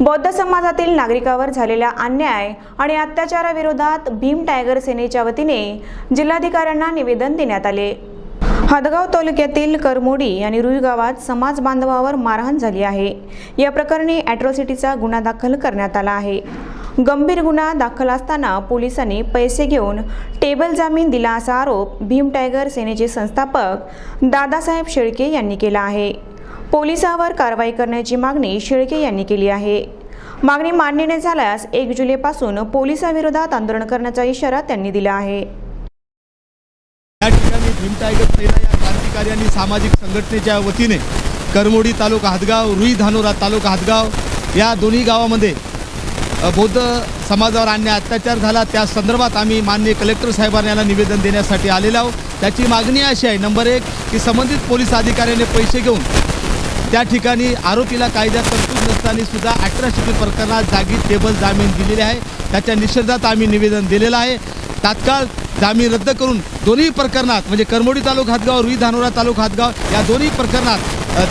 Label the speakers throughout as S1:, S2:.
S1: बौद्ध समाजातील नागरिकावर झालेल्या अन्याय आणि अत्याचाराविरोधात भीम टायगर सेनेच्या वतीने जिल्हाधिकाऱ्यांना निवेदन देण्यात आले. हदगाव तालुक्यातील करमोडी आणि रुई गावात समाज बांधवावर मारहाण झाली आहे. या प्रकरणी अॅट्रॉसिटीचा गुन्हा दाखल करण्यात आला आहे. गंभीर गुन्हा दाखल असताना पोलिसांनी पैसे घेऊन टेबल जामीन दिला असा आरोप भीम टायगर सेनेचे संस्थापक दादासाहेब शेळके यांनी केला आहे. पोलिसावर कारवाई करण्याची मागणी शेळके यांनी केली आहे. मागणी मान्य न झाल्यास एक जुलैपासून पोलिसाविरोधात आंदोलन करण्याचा इशारा त्यांनी दिला आहे.
S2: या ठिकाणी भीम टायगर सेना या क्रांतिकारी आणि सामाजिक संघटनेच्या वतीने करमोडी तालुका हातगाव रुई धानोरा तालुका हातगाव या दोन्ही गावामध्ये बौद्ध समाजावर अन्याय अत्याचार झाला. त्या संदर्भात आम्ही माननीय कलेक्टर साहेबांना यांना निवेदन देण्यासाठी आलेलो आहोत. त्याची मागणी अशी आहे नंबर एक की संबंधित पोलीस अधिकाऱ्याने पैसे घेऊन त्या ठिकाणी आरोपीला कायद्यात तरतूद नसताना सुद्धा अठराशे प्रकरणात जागी टेबल जामीन दिलेली आहे. त्याच्या निषेधात आम्ही निवेदन दिलेलं आहे. तात्काळ जामीन रद्द करून दोन्ही प्रकरणात म्हणजे करमोडी तालुका हातगाव रुई धानोरा तालुका हातगाव या दोन्ही प्रकरणात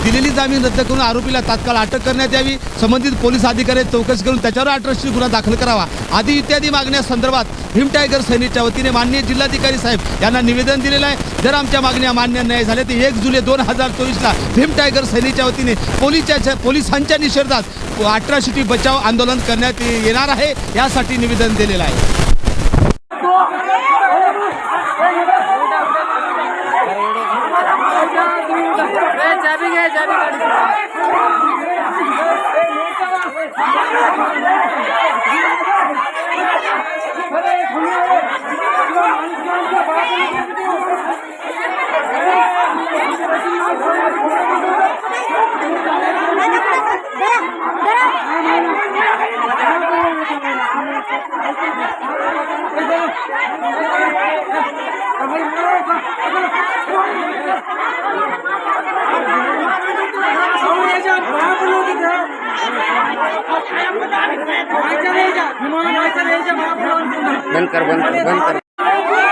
S2: दिलेली जामीन रद्द करून आरोपीला तात्काळ अटक करण्यात यावी. संबंधित पोलीस अधिकारी चौकशी करून त्याच्यावर अठराशे गुन्हा दाखल करावा. आदी इत्यादी मागण्यासंदर्भात हिम टायगर सैनिकच्या वतीने माननीय जिल्हाधिकारी साहेब यांना निवेदन दिलेलं आहे. जर आमच्या मागण्या मान्य नाही झाल्या तर एक जुलै दोन हजार चोवीसला भीम टायगर सेनेच्या वतीने पोलिसच्या पोलिसांच्या निषेधात अठराशे बचाव आंदोलन करण्यात येणार आहे यासाठी निवेदन दिलेलं आहे.
S3: चाबी घे चाबी
S4: बंद कर बंद कर बंद कर.